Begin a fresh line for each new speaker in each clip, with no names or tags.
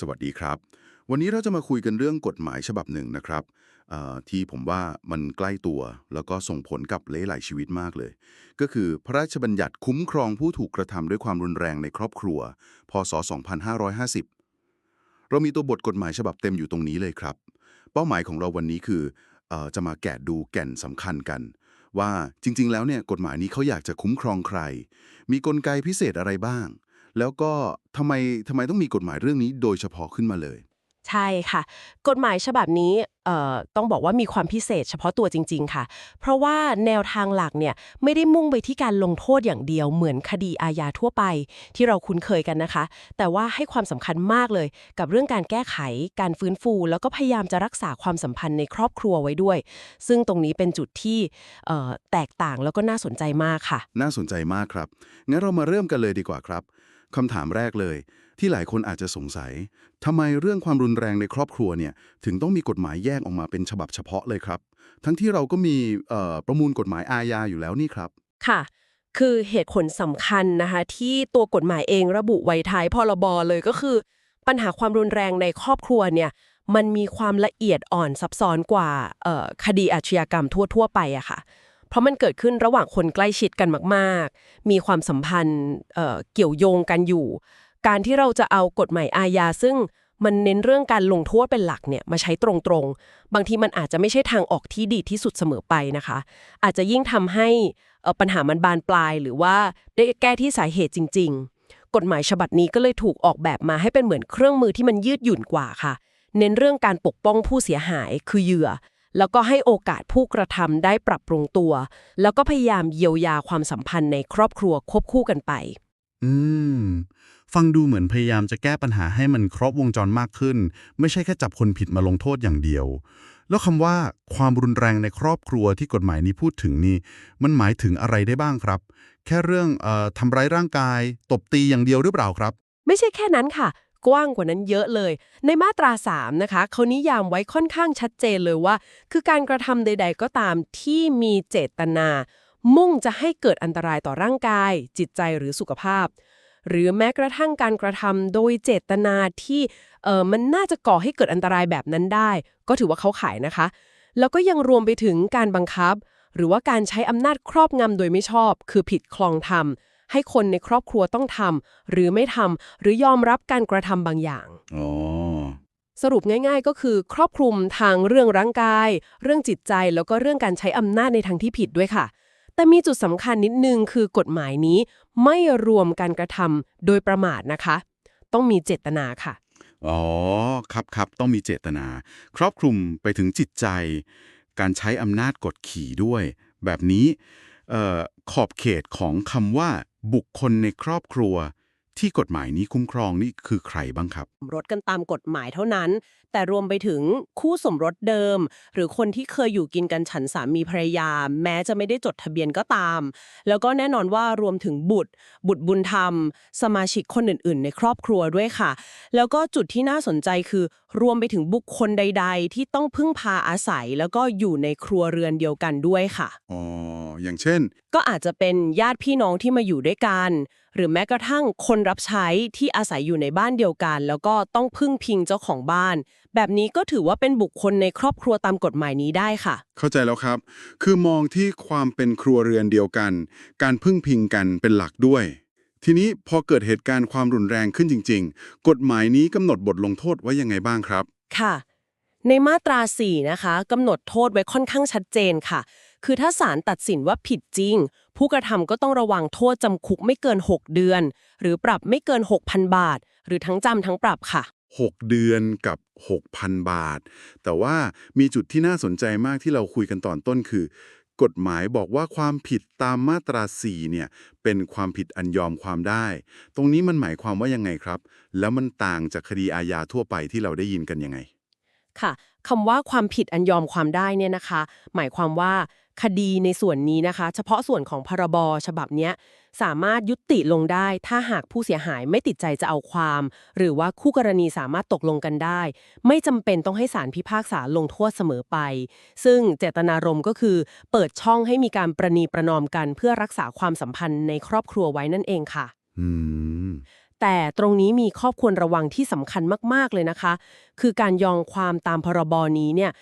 สวัสดีครับ วันนี้เราจะมาคุยกันเรื่องกฎหมายฉบับหนึ่งนะครับที่ผมว่ามันใกล้ตัว แล้วก็ส่งผลกับหลายๆชีวิตมากเลย ก็คือพระราชบัญญัติคุ้มครองผู้ถูกกระทำด้วยความรุนแรงในครอบครัว พศ 2550 เรามีตัวบทกฎหมายฉบับเต็มอยู่ตรงนี้เลยครับ เป้าหมายของเราวันนี้คือออจะมาแกะดูแก่นสำคัญกัน ว่าจริง ๆ แล้วเนี่ยกฎหมายนี้เขาอยากจะคุ้มครองใคร มีกลไกพิเศษอะไรบ้าง แล้วก็ทำไมทำไมต้องมีกฎหมายเรื่องนี้โดยเฉพาะขึ้นมาเลย
ใช่ค่ะ กฎหมายฉบับนี้เอ่อต้องบอกว่ามีความพิเศษเฉพาะตัวจริง ๆ ค่ะ เพราะว่าแนวทางหลักเนี่ยไม่ได้มุ่งไปที่การลงโทษอย่างเดียวเหมือนคดีอาญาทั่วไป ที่เราคุ้นเคยกันนะคะ แต่ว่าให้ความสำคัญมากเลย กับเรื่องการแก้ไข การฟื้นฟู แล้วก็พยายามจะรักษาความสัมพันธ์ในครอบครัวไว้ด้วย ซึ่งตรงนี้เป็นจุดที่เอ่อแตกต่างแล้วก็น่าสนใจมากค่ะ
น่าสนใจมากครับงั้นเรามาเริ่มกันเลยดีกว่าครับ คำถามแรกเลย ที่หลายคนอาจจะสงสัยทำไมเรื่องความรุนแรงในครอบครัวเนี่ยถึงต้องมีกฎหมายแยกออกมาเป็นฉบับเฉพาะเลยครับ ทั้งที่เราก็มีประมวลกฎหมายอาญาอยู่แล้วนี่ครับ
ค่ะ คือเหตุผลสำคัญนะคะที่ตัวกฎหมายเองระบุไว้ท้ายพรบเลยก็คือ ปัญหาความรุนแรงในครอบครัวเนี่ยมันมีความละเอียดอ่อนซับซ้อนกว่าคดีอาชญากรรมทั่ว ๆ ไปอะค่ะ เพราะมันเกิดขึ้นระหว่างคนใกล้ชิดกันมากๆ มีความสัมพันธ์เเกี่ยวโยงกันอยู่ การที่เราจะเอากฎหมายอาญาซึ่งมันเน้นเรื่องการลงโทษเป็นหลักเนี่ยมาใช้ตรงๆ บางทีมันอาจจะไม่ใช่ทางออกที่ดีที่สุดเสมอไปนะคะ อาจจะยิ่งทำให้ปัญหามันบานปลาย หรือว่าได้แก้ที่สาเหตุจริง ๆ กฎหมายฉบับนี้ก็เลยถูกออกแบบมาให้เป็นเหมือนเครื่องมือที่มันยืดหยุ่นกว่าค่ะ เน้นเรื่องการปกป้องผู้เสียหายคือเหยื่อ แล้วก็ให้โอกาสผู้กระทำได้ปรับปรุงตัว แล้วก็พยายามเยียวยาความสัมพันธ์ในครอบครัวควบคู่กันไป
อืม ฟังดูเหมือนพยายามจะแก้ปัญหาให้มันครบวงจรมากขึ้น ไม่ใช่แค่จับคนผิดมาลงโทษอย่างเดียว แล้วคำว่าความรุนแรงในครอบครัวที่กฎหมายนี้พูดถึงนี่ มันหมายถึงอะไรได้บ้างครับ แค่เรื่องเอ่อทำร้ายร่างกาย ตบตีอย่างเดียวหรือเปล่าครับ
ไม่ใช่แค่นั้นค่ะ กว้างกว่านั้นเยอะเลย ในมาตรา 3 นะคะเขานิยามไว้ค่อนข้างชัดเจนเลยว่า คือการกระทำใด ๆ ก็ตามที่มีเจตนา มุ่งจะให้เกิดอันตรายต่อร่างกาย จิตใจหรือสุขภาพ หรือแม้กระทั่งการกระทำโดยเจตนาที่เออมันน่าจะก่อให้เกิดอันตรายแบบนั้นได้ ก็ถือว่าเขาขายนะคะ แล้วก็ยังรวมไปถึงการบังคับ หรือว่าการใช้อำนาจครอบงำโดยไม่ชอบ คือผิดคลองธรรม ให้คนในครอบครัวต้องทำหรือไม่ทำหรือยอมรับการกระทำบางอย่าง
อ๋อ
สรุปง่าย ๆ ก็คือครอบคลุมทางเรื่องร่างกาย เรื่องจิตใจแล้วก็เรื่องการใช้อำนาจในทางที่ผิดด้วยค่ะ แต่มีจุดสำคัญนิดนึงคือกฎหมายนี้ไม่รวมการกระทำโดยประมาทนะคะ ต้องมีเจตนาค่ะ
อ๋อครับครับต้องมีเจตนา ครอบคลุมไปถึงจิตใจ การใช้อำนาจกดขี่ด้วย แบบนี้เอ่อ ขอบเขตของคำว่าบุคคลในครอบครัว ที่กฎหมายนี้คุ้มครองนี่คือใครบ้างครับ
สมรสกันตามกฎหมายเท่านั้น แต่รวมไปถึงคู่สมรสเดิม หรือคนที่เคยอยู่กินกันฉันสามีภรรยา แม้จะไม่ได้จดทะเบียนก็ตาม แล้วก็แน่นอนว่ารวมถึงบุตร บุตรบุญธรรม สมาชิกคนอื่น ๆ ในครอบครัวด้วยค่ะ แล้วก็จุดที่น่าสนใจคือ รวมไปถึงบุคคลใด ๆ ที่ต้องพึ่งพาอาศัย แล้วก็อยู่ในครัวเรือนเดียวกันด้วยค่ะ
อ๋ออย่างเช่น
ก็อาจจะเป็นญาติพี่น้องที่มาอยู่ด้วยกัน หรือแม้กระทั่งคนรับใช้ที่อาศัยอยู่ในบ้านเดียวกัน แล้วก็ต้องพึ่งพิงเจ้าของบ้าน แบบนี้ก็ถือว่าเป็นบุคคลในครอบครัวตามกฎหมายนี้ได้ค่ะ
เข้าใจแล้วครับ คือมองที่ความเป็นครัวเรือนเดียวกัน การพึ่งพิงกันเป็นหลักด้วย ทีนี้พอเกิดเหตุการณ์ความรุนแรงขึ้นจริง ๆ กฎหมายนี้กำหนดบทลงโทษไว้ยังไงบ้างครับ
ค่ะ ในมาตรา 4 นะคะกำหนดโทษไว้ค่อนข้างชัดเจนค่ะ คือถ้าศาลตัดสินว่าผิดจริง ผู้กระทำก็ต้องระวังโทษจำคุกไม่เกิน 6 เดือน หรือปรับไม่เกิน 6,000 บาท หรือทั้งจำทั้งปรับค่ะ
6 เดือนกับ 6,000 บาท แต่ว่ามีจุดที่น่าสนใจมากที่เราคุยกันตอนต้นคือ กฎหมายบอกว่าความผิดตามมาตรา 4 เนี่ย เป็นความผิดอันยอมความได้ ตรงนี้มันหมายความว่ายังไงครับ แล้วมันต่างจากคดีอาญาทั่วไปที่เราได้ยินกันยังไง
ค่ะคำว่าความผิดอันยอมความได้เนี่ยนะคะ หมายความว่า คดีในส่วนนี้นะคะ เฉพาะส่วนของพรบฉบับเนี้ยสามารถยุติลงได้ ถ้าหากผู้เสียหายไม่ติดใจจะเอาความ หรือว่าคู่กรณีสามารถตกลงกันได้ ไม่จำเป็นต้องให้ศาลพิพากษาลงโทษเสมอไป ซึ่งเจตนารมณ์ก็คือ เปิดช่องให้มีการประนีประนอมกัน เพื่อรักษาความสัมพันธ์ในครอบครัวไว้นั่นเองค่ะ
อืม
แต่ตรงนี้มีข้อควรระวังที่สำคัญมาก ๆ เลยนะคะ คือการยองความตามพรบนี้เนี่ย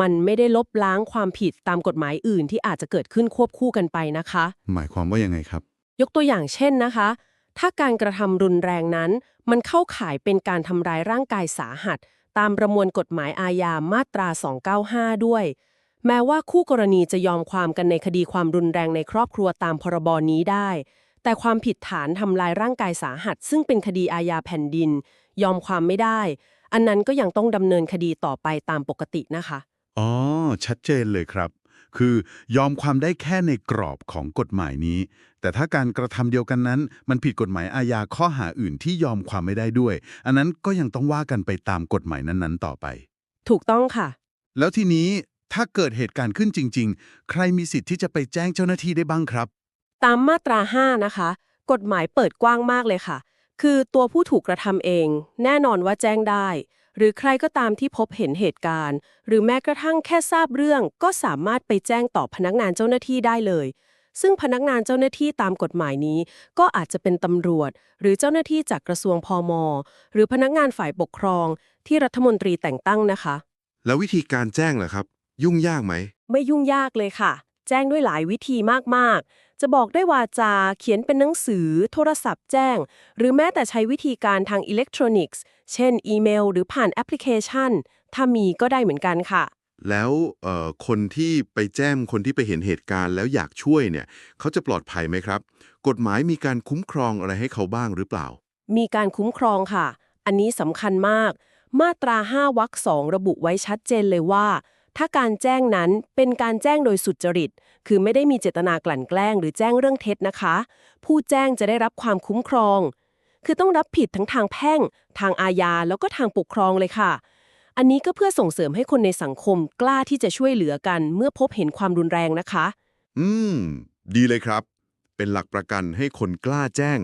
มันไม่ได้ลบล้างความผิดตามกฎหมายอื่นที่อาจจะเกิดขึ้นควบคู่กันไปนะคะ
หมายความว่ายังไงครับ
ยกตัวอย่างเช่นนะคะ ถ้าการกระทำรุนแรงนั้น มันเข้าข่ายเป็นการทำร้ายร่างกายสาหัส ตามประมวลกฎหมายอาญามาตรา 295 ด้วย แม้ว่าคู่กรณีจะยอมความกันในคดีความรุนแรงในครอบครัวตามพรบนี้ได้ แต่ความผิดฐานทำลายร่างกายสาหัส ซึ่งเป็นคดีอาญาแผ่นดิน ยอมความไม่ได้ อันนั้นก็ยังต้องดำเนินคดีต่อไปตามปกตินะคะ
อ๋อ ชัดเจนเลยครับ คือยอมความได้แค่ในกรอบของกฎหมายนี้ แต่ถ้าการกระทำเดียวกันนั้น มันผิดกฎหมายอาญาข้อหาอื่นที่ยอมความไม่ได้ด้วย อันนั้นก็ยังต้องว่ากันไปตามกฎหมายนั้นๆ ต่อไป
ถูกต้องค่ะ
แล้วทีนี้ถ้าเกิดเหตุการณ์ขึ้นจริง ๆ ใครมีสิทธิ์ที่จะไปแจ้งเจ้าหน้าที่ได้บ้างครับ
ตามมาตรา 5 นะคะ กฎหมายเปิดกว้างมากเลยค่ะ คือตัวผู้ถูกกระทำเอง แน่นอนว่าแจ้งได้ หรือใครก็ตามที่พบเห็นเหตุการณ์ หรือแม้กระทั่งแค่ทราบเรื่อง ก็สามารถไปแจ้งต่อพนักงานเจ้าหน้าที่ได้เลย ซึ่งพนักงานเจ้าหน้าที่ตามกฎหมายนี้ ก็อาจจะเป็นตำรวจ หรือเจ้าหน้าที่จากกระทรวงพอมหรือพนักงานฝ่ายปกครอง ที่รัฐมนตรีแต่งตั้งนะคะ
แล้ววิธีการแจ้งล่ะครับ ยุ่งยากไหม
ไม่ยุ่งยากเลยค่ะ แจ้งด้วยหลายวิธีมากๆ จะบอกด้วยวาจา เขียนเป็นหนังสือ โทรศัพท์แจ้ง หรือแม้แต่ใช้วิธีการทางอิเล็กทรอนิกส์ เช่น อีเมล หรือผ่านแอปพลิเคชัน ถ้ามีก็ได้เหมือนกันค่ะ
แล้วเอ่อคนที่ไปแจ้งคนที่ไปเห็นเหตุการณ์แล้วอยากช่วยเนี่ย เขาจะปลอดภัยไหมครับ กฎหมายมีการคุ้มครองอะไรให้เขาบ้างหรือเปล่า
มีการคุ้มครองค่ะ อันนี้สำคัญมาก มาตรา 5วรรคสองระบุไว้ชัดเจนเลยว่าถ้าการแจ้งนั้นเป็นการแจ้งโดยสุจริต คือไม่ได้มีเจตนากลั่นแกล้งหรือแจ้งเรื่องเท็จนะคะ ผู้แจ้งจะได้รับความคุ้มครอง คือต้องรับผิดทั้งทางแพ่ง ทางอาญาแล้วก็ทางปกครองเลยค่ะ อันนี้ก็เพื่อส่งเสริมให้คนในสังคมกล้าที่จะช่วยเหลือกัน เมื่อพบเห็นความรุนแรงนะคะ
อืม ดีเลยครับ เป็นหลักประกันให้คนกล้าแจ้ง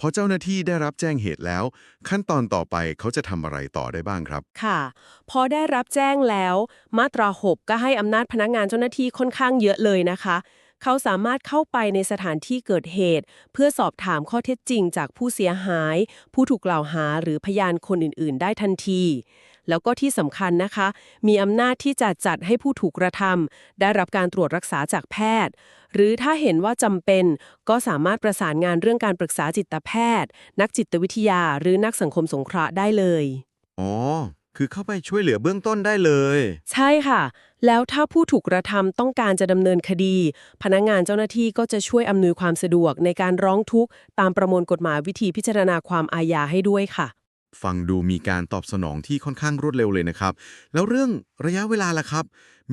พอเจ้าหน้าที่ได้รับแจ้งเหตุแล้ว ขั้นตอนต่อไปเขาจะทำอะไรต่อได้บ้างครับ
ค่ะ พอได้รับแจ้งแล้ว มาตรา 6 ก็ให้อำนาจพนักงานเจ้าหน้าที่ค่อนข้างเยอะเลยนะคะ เขาสามารถเข้าไปในสถานที่เกิดเหตุ เพื่อสอบถามข้อเท็จจริงจากผู้เสียหาย ผู้ถูกกล่าวหาหรือพยานคนอื่น ๆ ได้ทันที แล้วก็ที่สำคัญนะคะ มีอำนาจที่จะจัดให้ผู้ถูกกระทำได้รับการตรวจรักษาจากแพทย์ หรือถ้าเห็นว่าจำเป็นก็สามารถประสานงานเรื่องการปรึกษาจิตแพทย์ นักจิตวิทยาหรือนักสังคมสงเคราะห์ได้เลย
อ๋อ คือเข้าไปช่วยเหลือเบื้องต้นได้เลย
ใช่ค่ะ แล้วถ้าผู้ถูกกระทำต้องการจะดำเนินคดี พนักงานเจ้าหน้าที่ก็จะช่วยอำนวยความสะดวกในการร้องทุกข์ตามประมวลกฎหมายวิธีพิจารณาความอาญาให้ด้วยค่ะ
ฟังดูมีการตอบสนองที่ค่อนข้างรวดเร็วเลยนะครับ แล้วเรื่องระยะเวลาล่ะครับ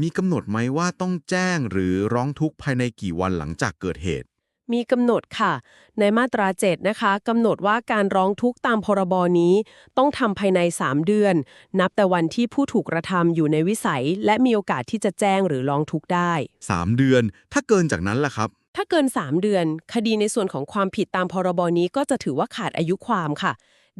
มีกำหนดไหมว่าต้องแจ้งหรือร้องทุกข์ภายในกี่วันหลังจากเกิดเหตุ
มีกำหนดค่ะ ในมาตรา 7 นะคะกำหนดว่าการร้องทุกข์ตามพรบนี้ ต้องทำภายใน 3 เดือน นับแต่วันที่ผู้ถูกกระทำอยู่ในวิสัย และมีโอกาสที่จะแจ้งหรือร้องทุกข์ได้
3 เดือน ถ้าเกินจากนั้นล่ะครับ
ถ้าเกิน 3 เดือน คดีในส่วนของความผิดตามพรบนี้ก็จะถือว่าขาดอายุความค่ะ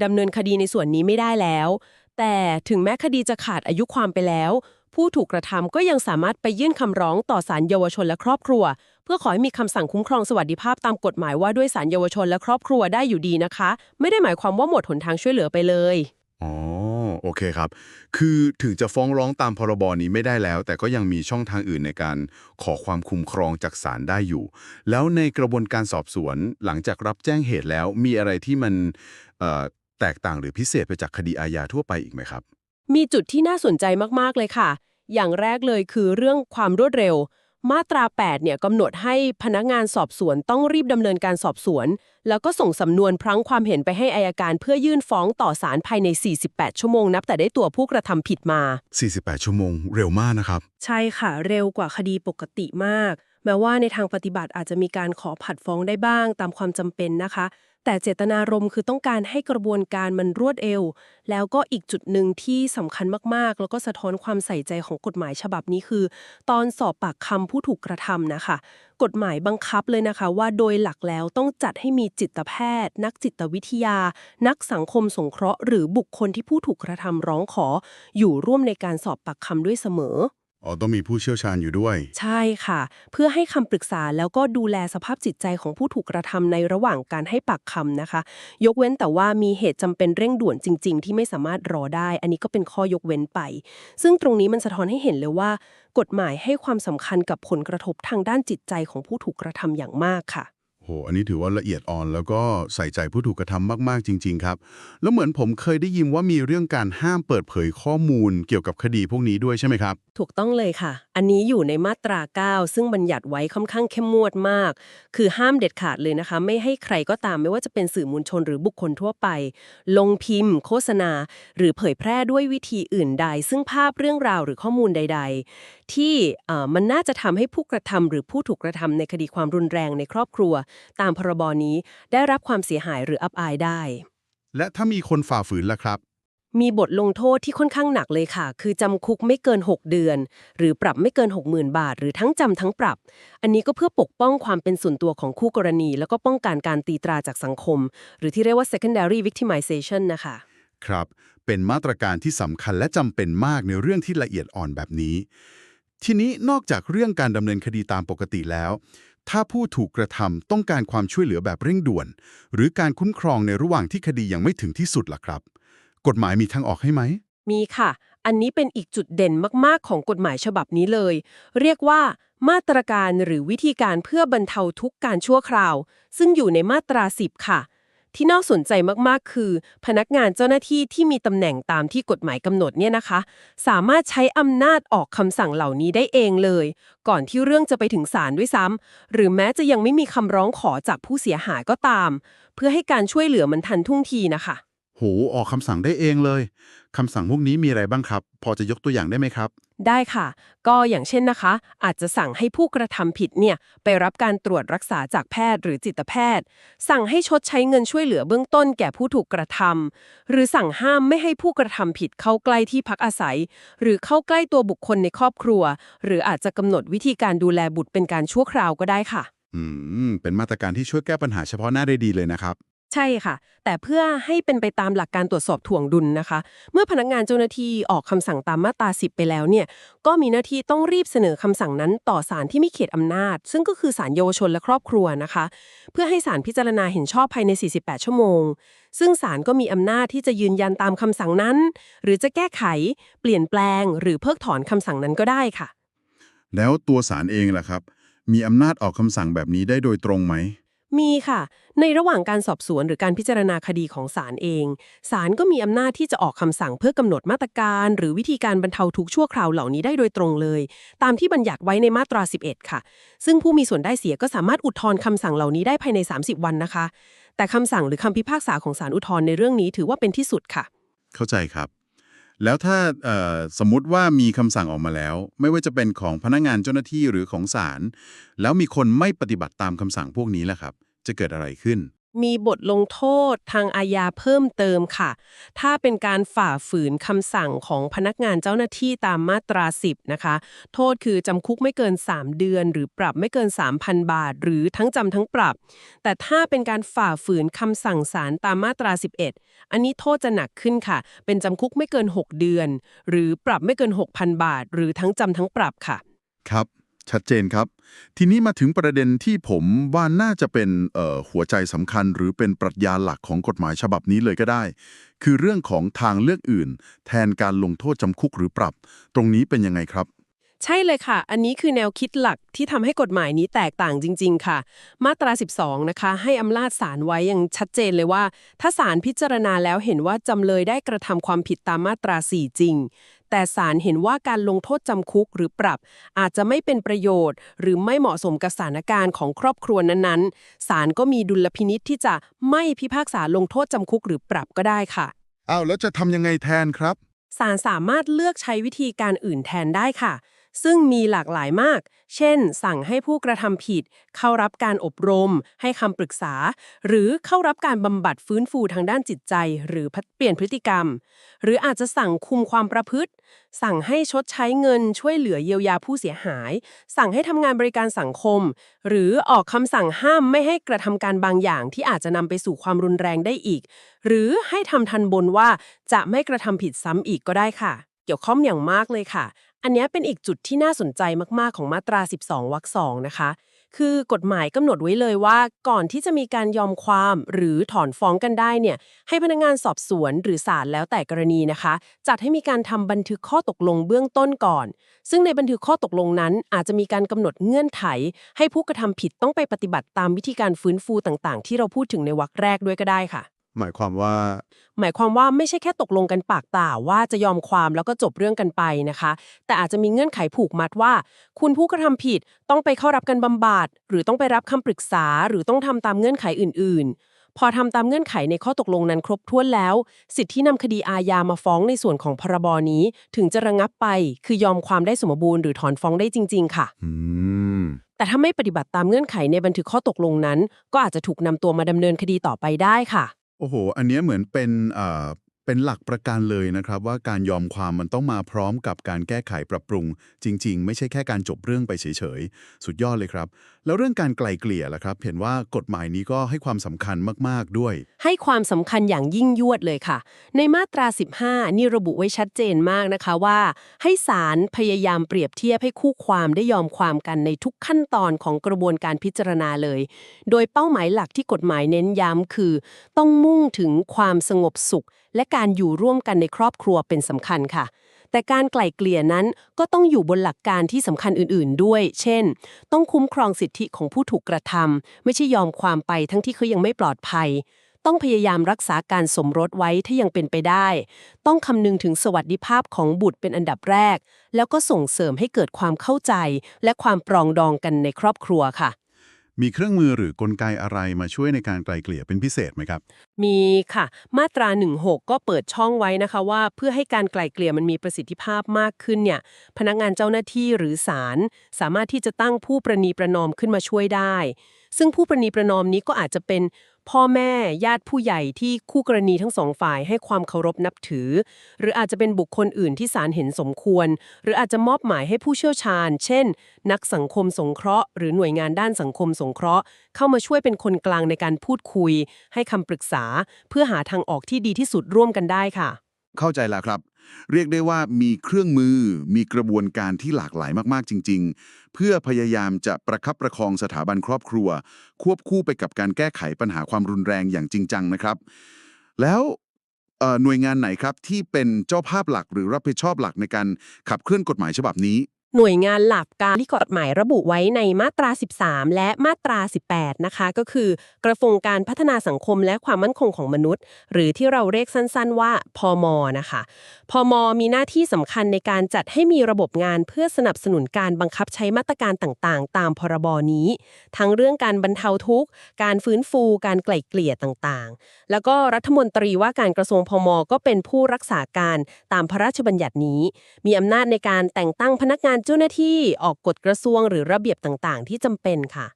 ดำเนินคดีในส่วนนี้ไม่ได้แล้ว แต่ถึงแม้คดีจะขาดอายุความไปแล้ว ผู้ถูกกระทำก็ยังสามารถไปยื่นคำร้องต่อศาลเยาวชนและครอบครัว เพื่อขอให้มีคำสั่งคุ้มครองสวัสดิภาพตามกฎหมายว่าด้วยศาลเยาวชนและครอบครัวได้อยู่ดีนะคะ ไม่ได้หมายความว่าหมดหนทางช่วยเหลือไปเลย
อ๋อโอเคครับ คือถึงจะฟ้องร้องตามพรบนี้ไม่ได้แล้ว แต่ก็ยังมีช่องทางอื่นในการขอความคุ้มครองจากศาลได้อยู่ แล้วในกระบวนการสอบสวนหลังจากรับแจ้งเหตุแล้วมีอะไรที่มัน แตกต่างหรือพิเศษไปจากคดีอาญาทั่วไปอีกไหมครับ
มีจุดที่น่าสนใจมาก ๆ เลยค่ะ อย่างแรกเลยคือเรื่องความรวดเร็ว มาตรา 8 เนี่ยกำหนดให้พนักงานสอบสวนต้องรีบดำเนินการสอบสวน แล้วก็ส่งสำนวนพรั้งความเห็นไปให้อายการเพื่อยื่นฟ้องต่อศาลภายใน 48 ชั่วโมงนับแต่ได้ตัวผู้กระทำผิดมา
48 ชั่วโมง เร็วมากนะครับ
ใช่ค่ะ เร็วกว่าคดีปกติมาก แม้ว่าในทางปฏิบัติอาจจะมีการขอผัดฟ้องได้บ้างตามความจำเป็นนะคะ แต่เจตนารมณ์คือต้องการให้กระบวนการมันรวดเร็ว แล้วก็อีกจุดหนึ่งที่สำคัญมากๆ แล้วก็สะท้อนความใส่ใจของกฎหมายฉบับนี้คือ ตอนสอบปากคำผู้ถูกกระทำนะคะ กฎหมายบังคับเลยนะคะ ว่าโดยหลักแล้วต้องจัดให้มีจิตแพทย์ นักจิตวิทยา นักสังคมสงเคราะห์ หรือบุคคลที่ผู้ถูกกระทำร้องขอ อยู่ร่วมในการสอบปากคำด้วยเสมอ
อ๋อต้องมีผู้เชี่ยวชาญอยู่ด้วย
ใช่ค่ะ เพื่อให้คำปรึกษาแล้วก็ดูแลสภาพจิตใจของผู้ถูกกระทำในระหว่างการให้ปากคำนะคะ ยกเว้นแต่ว่ามีเหตุจำเป็นเร่งด่วนจริง ๆ ที่ไม่สามารถรอได้ อันนี้ก็เป็นข้อยกเว้นไป ซึ่งตรงนี้มันสะท้อนให้เห็นเลยว่า กฎหมายให้ความสำคัญกับผลกระทบทางด้านจิตใจของผู้ถูกกระทำอย่างมากค่ะ
โห อันนี้ถือว่าละเอียดอ่อน แล้วก็ใส่ใจผู้ถูกกระทำมาก ๆ จริง ๆ ครับ แล้วเหมือนผมเคยได้ยินว่ามีเรื่องการห้ามเปิดเผยข้อมูลเกี่ยวกับคดีพวกนี้ด้วยใช่ไหมครับ
ถูกต้องเลยค่ะ อันนี้อยู่ในมาตรา 9 ซึ่งบัญญัติไว้ค่อนข้างเข้มงวดมาก คือห้ามเด็ดขาดเลยนะคะ ไม่ให้ใครก็ตามไม่ว่าจะเป็นสื่อมวลชนหรือบุคคลทั่วไป ลงพิมพ์ โฆษณา หรือเผยแพร่ด้วยวิธีอื่นใด ซึ่งภาพเรื่องราวหรือข้อมูลใด ๆ ที่เอ่อมันน่าจะทำให้ผู้กระทำหรือผู้ถูกกระทำในคดีความรุนแรงในครอบครัวตามพรบนี้ได้รับความเสียหายหรืออับอายได้
และถ้ามีคนฝ่าฝืนล่ะครับ
มีบทลงโทษที่ค่อนข้างหนักเลยค่ะ คือจำคุกไม่เกิน 6 เดือน หรือปรับไม่เกิน 60,000 บาท หรือทั้งจำทั้งปรับ อันนี้ก็เพื่อปกป้องความเป็นส่วนตัวของคู่กรณี แล้วก็ป้องกันการตีตราจากสังคม หรือที่เรียกว่า secondary victimization นะคะ
ครับ เป็นมาตรการที่สำคัญและจำเป็นมากในเรื่องที่ละเอียดอ่อนแบบนี้ ทีนี้นอกจากเรื่องการดำเนินคดีตามปกติแล้ว ถ้าผู้ถูกกระทำต้องการความช่วยเหลือแบบเร่งด่วน หรือการคุ้มครองในระหว่างที่คดียังไม่ถึงที่สุดล่ะครับ กฎหมายมีทางออกให้ไหม
มีค่ะ อันนี้เป็นอีกจุดเด่นมาก ๆ ของกฎหมายฉบับนี้เลย เรียกว่ามาตรการหรือวิธีการเพื่อบรรเทาทุกการชั่วคราว ซึ่งอยู่ในมาตรา 10 ค่ะ ที่น่าสนใจมากๆ คือ พนักงานเจ้าหน้าที่ที่มีตำแหน่งตามที่กฎหมายกำหนดเนี่ยนะคะ สามารถใช้อำนาจออกคำสั่งเหล่านี้ได้เองเลย ก่อนที่เรื่องจะไปถึงศาลด้วยซ้ำหรือแม้จะยังไม่มีคำร้องขอจากผู้เสียหายก็ตาม เพื่อให้การช่วยเหลือมันทันท่วงทีนะคะ
โหออกคำสั่งได้เองเลยคำสั่งพวกนี้มีอะไรบ้างครับ พอจะยกตัวอย่างได้ไหมครับ
ได้ค่ะ ก็อย่างเช่นนะคะ อาจจะสั่งให้ผู้กระทำผิดเนี่ยไปรับการตรวจรักษาจากแพทย์หรือจิตแพทย์ สั่งให้ชดใช้เงินช่วยเหลือเบื้องต้นแก่ผู้ถูกกระทำหรือสั่งห้ามไม่ให้ผู้กระทำผิดเข้าใกล้ที่พักอาศัย หรือเข้าใกล้ตัวบุคคลในครอบครัว หรืออาจจะกำหนดวิธีการดูแลบุตรเป็นการชั่วคราวก็ได้ค่ะ
อืมเป็นมาตรการที่ช่วยแก้ปัญหาเฉพาะหน้าได้ดีเลยนะครับ
ใช่ค่ะ แต่เพื่อให้เป็นไปตามหลักการตรวจสอบถ่วงดุลนะคะ เมื่อพนักงานเจ้าหน้าที่ออกคำสั่งตามมาตรา10 ไปแล้วเนี่ย ก็มีหน้าที่ต้องรีบเสนอคำสั่งนั้นต่อศาลที่มีเขตอำนาจ ซึ่งก็คือศาลเยาวชนและครอบครัวนะคะ เพื่อให้ศาลพิจารณาเห็นชอบภายใน 48 ชั่วโมง ซึ่งศาลก็มีอำนาจที่จะยืนยันตามคำสั่งนั้น หรือจะแก้ไข เปลี่ยนแปลง หรือเพิกถอนคำสั่งนั้นก็ได้ค่ะ
แล้วตัวศาลเองล่ะครับ มีอำนาจออกคำสั่งแบบนี้ได้โดยตรงไหม
มีค่ะ ในระหว่างการสอบสวนหรือการพิจารณาคดีของศาลเองศาลก็มีอำนาจที่จะออกคำสั่งเพื่อกำหนดมาตรการ หรือวิธีการบรรเทาทุกข์ชั่วคราวเหล่านี้ได้โดยตรงเลย ตามที่บัญญัติไว้ในมาตรา 11 ค่ะ ซึ่งผู้มีส่วนได้เสียก็สามารถอุทธรณ์คำสั่งเหล่านี้ได้ภายใน 30 วันนะคะ แต่คำสั่งหรือคำพิพากษาของศาลอุทธรณ์ในเรื่องนี้ถือว่าเป็นที่สุดค่ะ
เข้าใจครับ แล้วถ้าสมมุติว่ามีคำสั่งออกมาแล้ว ไม่ว่าจะเป็นของพนักงานเจ้าหน้าที่หรือของศาลแล้วมีคนไม่ปฏิบัติตามคำสั่งพวกนี้ล่ะครับ จะเกิดอะไรขึ้น
มีบทลงโทษทางอาญาเพิ่มเติมค่ะ ถ้าเป็นการฝ่าฝืนคำสั่งของพนักงานเจ้าหน้าที่ตามมาตรา 10 นะคะ โทษคือจำคุกไม่เกิน 3 เดือน หรือปรับไม่เกิน 3,000 บาท หรือทั้งจำทั้งปรับ แต่ถ้าเป็นการฝ่าฝืนคำสั่งศาลตามมาตรา 11 อันนี้โทษจะหนักขึ้นค่ะ เป็นจำคุกไม่เกิน 6 เดือน หรือปรับไม่เกิน 6,000 บาท หรือทั้งจำทั้งปรับค่ะ
ครับ ชัดเจนครับ ทีนี้มาถึงประเด็นที่ผมว่าน่าจะเป็นหัวใจสำคัญ หรือเป็นปรัชญาหลักของกฎหมายฉบับนี้เลยก็ได้ คือเรื่องของทางเลือกอื่น แทนการลงโทษจำคุกหรือปรับ ตรงนี้เป็นยังไงครับ
ใช่เลยค่ะ อันนี้คือแนวคิดหลักที่ทำให้กฎหมายนี้แตกต่างจริง ๆ ค่ะ มาตรา 12 นะคะ ให้อำนาจศาลไว้อย่างชัดเจนเลยว่า ถ้าศาลพิจารณาแล้วเห็นว่าจำเลยได้กระทำความผิดตามมาตรา 4 จริง แต่ศาลเห็นว่าการลงโทษจำคุกหรือปรับ อาจจะไม่เป็นประโยชน์ หรือไม่เหมาะสมกับสถานการณ์ของครอบครัวนั้นๆศาลก็มีดุลพินิษที่จะไม่พิพากษาลงโทษจำคุกหรือปรับก็ได้ค่ะ
อ้าวแล้วจะทำยังไงแทนครับ
ศาลสามารถเลือกใช้วิธีการอื่นแทนได้ค่ะ ซึ่งมีหลากหลายมาก เช่น สั่งให้ผู้กระทำผิด เข้ารับการอบรม ให้คำปรึกษา หรือเข้ารับการบำบัดฟื้นฟูทางด้านจิตใจ หรือพัฒเปลี่ยนพฤติกรรม หรืออาจจะสั่งคุมความประพฤติ สั่งให้ชดใช้เงินช่วยเหลือเยียวยาผู้เสียหาย สั่งให้ทำงานบริการสังคม หรือออกคำสั่งห้ามไม่ให้กระทำการบางอย่างที่อาจจะนำไปสู่ความรุนแรงได้อีก หรือให้ทำทันบนว่าจะไม่กระทำผิดซ้ำอีกก็ได้ค่ะ เกี่ยวข้องอย่างมากเลยค่ะ อันนี้เป็นอีกจุดที่น่าสนใจมาก ๆ ของมาตรา 12วรรคสองนะคะ คือกฎหมายกำหนดไว้เลยว่า ก่อนที่จะมีการยอมความหรือถอนฟ้องกันได้เนี่ย ให้พนักงานสอบสวนหรือศาลแล้วแต่กรณีนะคะ จัดให้มีการทำบันทึกข้อตกลงเบื้องต้นก่อน ซึ่งในบันทึกข้อตกลงนั้น อาจจะมีการกำหนดเงื่อนไข ให้ผู้กระทำผิดต้องไปปฏิบัติตามวิธีการฟื้นฟูต่าง ๆ ที่เราพูดถึงในวรรคแรกด้วยก็ได้ค่ะ
หมายความว่า
หมายความว่าไม่ใช่แค่ตกลงกันปากเปล่าว่าจะยอมความแล้วก็จบเรื่องกันไปนะคะ แต่อาจจะมีเงื่อนไขผูกมัดว่า คุณผู้กระทำผิดต้องไปเข้ารับการบำบัดหรือต้องไปรับคำปรึกษา หรือต้องทำตามเงื่อนไขอื่น ๆ พอทำตามเงื่อนไขในข้อตกลงนั้นครบถ้วนแล้ว สิทธิที่นำคดีอาญามาฟ้องในส่วนของพรบนี้ ถึงจะระงับไป คือยอมความได้สมบูรณ์หรือถอนฟ้องได้จริง ๆ ค่ะ
อืม
แต่ถ้าไม่ปฏิบัติตามเงื่อนไขในบันทึกข้อตกลงนั้น ก็อาจจะถูกนำตัวมาดำเนินคดีต่อไปได้ค่ะ
โอ้โห อันเนี้ยเหมือนเป็นเอ่อเป็นหลักประกันเลยนะครับ ว่าการยอมความมันต้องมาพร้อมกับการแก้ไขปรับปรุง จริง ๆ ไม่ใช่แค่การจบเรื่องไปเฉยๆ สุดยอดเลยครับ แล้วเรื่องการไกล่เกลี่ยล่ะครับ เห็นว่ากฎหมายนี้ก็ให้ความสำคัญมากๆด้วย
ให้ความสำคัญอย่างยิ่งยวดเลยค่ะ ในมาตรา 15 นี่ระบุไว้ชัดเจนมากนะคะว่า ให้ศาลพยายามเปรียบเทียบให้คู่ความได้ยอมความกันในทุกขั้นตอนของกระบวนการพิจารณาเลย โดยเป้าหมายหลักที่กฎหมายเน้นย้ำคือ ต้องมุ่งถึงความสงบสุข และการอยู่ร่วมกันในครอบครัวเป็นสำคัญค่ะ แต่การไกล่เกลี่ยนั้นก็ต้องอยู่บนหลักการที่สำคัญอื่น ๆ ด้วย เช่น ต้องคุ้มครองสิทธิของผู้ถูกกระทำไม่ใช่ยอมความไปทั้งที่เขายังไม่ปลอดภัย ต้องพยายามรักษาการสมรสไว้ถ้ายังเป็นไปได้ ต้องคำนึงถึงสวัสดิภาพของบุตรเป็นอันดับแรก แล้วก็ส่งเสริมให้เกิดความเข้าใจ และความปรองดองกันในครอบครัวค่ะ
มีเครื่องมือหรือกลไกอะไรมาช่วยในการไกลเกลี่ยเป็นพิเศษไหมครับ
มีค่ะ มาตรา 16 ก็เปิดช่องไว้นะคะว่า เพื่อให้การไกลเกลี่ยมันมีประสิทธิภาพมากขึ้นเนี่ย พนักงานเจ้าหน้าที่หรือศาลสามารถที่จะตั้งผู้ประนีประนอมขึ้นมาช่วยได้ ซึ่งผู้ประนีประนอมนี้ก็อาจจะเป็น พ่อแม่ญาติผู้ใหญ่ที่คู่กรณีทั้งสองฝ่ายให้ความเคารพนับถือ หรืออาจจะเป็นบุคคลอื่นที่ศาลเห็นสมควร หรืออาจจะมอบหมายให้ผู้เชี่ยวชาญ เช่น นักสังคมสงเคราะห์ หรือหน่วยงานด้านสังคมสงเคราะห์ เข้ามาช่วยเป็นคนกลางในการพูดคุย ให้คำปรึกษา เพื่อหาทางออกที่ดีที่สุดร่วมกันได้ค่ะ
เข้าใจแล้วครับ เรียกได้ว่ามีเครื่องมือมีกระบวนการที่หลากหลายมากๆจริง ๆ เพื่อพยายามจะประคับประคองสถาบันครอบครัว ควบคู่ไปกับการแก้ไขปัญหาความรุนแรงอย่างจริงจังนะครับ แล้วหน่วยงานไหนครับที่เป็นเจ้าภาพหลักหรือรับผิดชอบหลักในการขับเคลื่อนกฎหมายฉบับนี้
หน่วยงานหลักการที่กฎหมายระบุไว้ในมาตรา 13 และมาตรา 18 นะคะ ก็คือกระทรวงการพัฒนาสังคมและความมั่นคงของมนุษย์ หรือที่เราเรียกสั้นๆว่าพอมนะคะพอมมีหน้าที่สำคัญในการจัดให้มีระบบงานเพื่อสนับสนุนการบังคับใช้มาตรการต่างๆ ตามพรบนี้ ทั้งเรื่องการบรรเทาทุกข์ การฟื้นฟู การไกล่เกลี่ยต่างๆ แล้วก็รัฐมนตรีว่าการกระทรวงพมก็เป็นผู้รักษาการตามพระราชบัญญัตินี้ มีอำนาจในการแต่งตั้งพนักงานเจ้าหน้าที่ออกกฎกระทรวงหรือระเบียบต่างๆ ที่จำเป็นค่ะ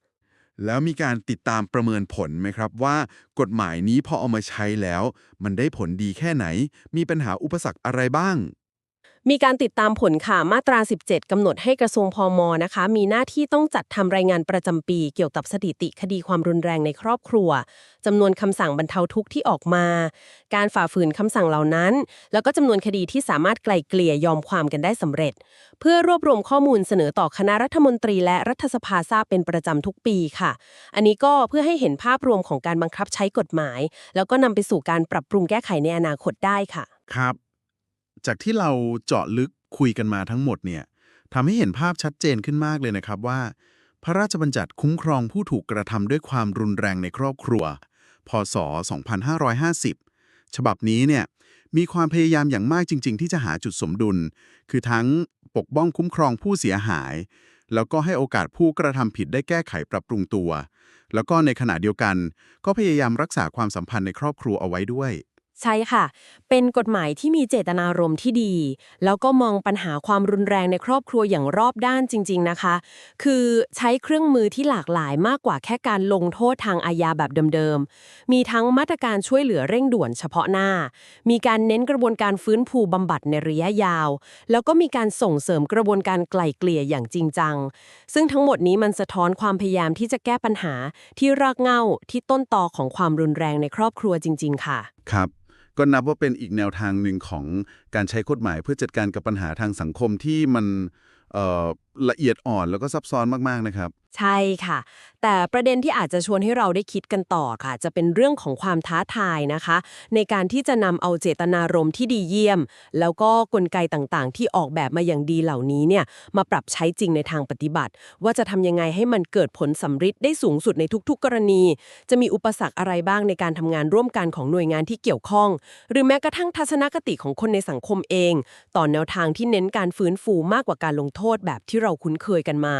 แล้วมีการติดตามประเมินผลไหมครับว่ากฎหมายนี้พอเอามาใช้แล้ว มันได้ผลดีแค่ไหน มีปัญหาอุปสรรคอะไรบ้าง
มีการติดตามผลค่ะมาตรา 17 กำหนดให้กระทรวงพมนะคะ มีหน้าที่ต้องจัดทำรายงานประจำปีเกี่ยวกับสถิติคดีความรุนแรงในครอบครัวจำนวนคำสั่งบรรเทาทุกข์ที่ออกมา การฝ่าฝืนคำสั่งเหล่านั้น แล้วก็จำนวนคดีที่สามารถไกล่เกลี่ยยอมความกันได้สำเร็จ เพื่อรวบรวมข้อมูลเสนอต่อคณะรัฐมนตรีและรัฐสภาทราบเป็นประจำทุกปีค่ะ อันนี้ก็เพื่อให้เห็นภาพรวมของการบังคับใช้กฎหมาย แล้วก็นำไปสู่การปรับปรุงแก้ไขในอนาคตได้ค่ะ
ครับ จากที่เราเจาะลึกคุยกันมาทั้งหมดเนี่ยทำให้เห็นภาพชัดเจนขึ้นมากเลยนะครับว่า พระราชบัญญัติคุ้มครองผู้ถูกกระทำด้วยความรุนแรงในครอบครัว พศ 2550 ฉบับนี้เนี่ยมีความพยายามอย่างมากจริง ๆ ที่จะหาจุดสมดุล คือทั้งปกป้องคุ้มครองผู้เสียหาย แล้วก็ให้โอกาสผู้กระทำผิดได้แก้ไขปรับปรุงตัว แล้วก็ในขณะเดียวกัน ก็พยายามรักษาความสัมพันธ์ในครอบครัวเอาไว้ด้วย
ใช่ค่ะ เป็นกฎหมายที่มีเจตนารมณ์ที่ดี แล้วก็มองปัญหาความรุนแรงในครอบครัวอย่างรอบด้านจริง ๆนะคะ คือใช้เครื่องมือที่หลากหลายมากกว่าแค่การลงโทษทางอาญาแบบเดิมๆ มีทั้งมาตรการช่วยเหลือเร่งด่วนเฉพาะหน้า มีการเน้นกระบวนการฟื้นฟูบำบัดในระยะยาว แล้วก็มีการส่งเสริมกระบวนการไกล่เกลี่ยอย่างจริงจัง ซึ่งทั้งหมดนี้มันสะท้อนความพยายามที่จะแก้ปัญหาที่รากเหง้าที่ต้นตอของความรุนแรงในครอบครัวจริง ๆ ค่ะ
ครับ ก็นับว่าเป็นอีกแนวทางหนึ่งของการใช้กฎหมายเพื่อจัดการกับปัญหาทางสังคมที่มันเอ่อ ละเอียดอ่อนแล้วก็ซับซ้อนมากๆนะครับ
ใช่ค่ะ แต่ประเด็นที่อาจจะชวนให้เราได้คิดกันต่อค่ะ จะเป็นเรื่องของความท้าทายนะคะ ในการที่จะนำเอาเจตนารมณ์ที่ดีเยี่ยม แล้วก็กลไกต่างๆ ที่ออกแบบมาอย่างดีเหล่านี้เนี่ยมาปรับใช้จริงในทางปฏิบัติ ว่าจะทำยังไงให้มันเกิดผลสำฤทธิ์ได้สูงสุดในทุก ๆ กรณี จะมีอุปสรรคอะไรบ้างในการทำงานร่วมกันของหน่วยงานที่เกี่ยวข้อง หรือแม้กระทั่งทัศนคติของคนในสังคมเอง ต่อแนวทางที่เน้นการฟื้นฟูมากกว่าการลงโทษแบบที่เราคุ้นเคยกันมา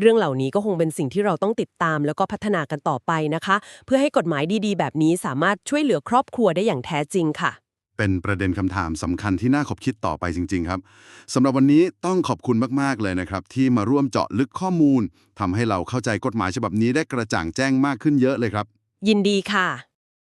เรื่องเหล่านี้ก็คงเป็นสิ่งที่เราต้องติดตาม แล้วก็พัฒนากันต่อไปนะคะ เพื่อให้กฎหมายดีๆ แบบนี้สามารถช่วยเหลือครอบครัวได้อย่างแท้จริงค่ะ
เป็นประเด็นคำถามสำคัญที่น่าขบคิดต่อไปจริง ๆ ครับสำหรับวันนี้ต้องขอบคุณมากๆเลยนะครับ ที่มาร่วมเจาะลึกข้อมูลทำให้เราเข้าใจกฎหมายฉบับนี้ได้กระจ่างแจ้งมากขึ้นเยอะเลยครับ
ยินดีค่ะ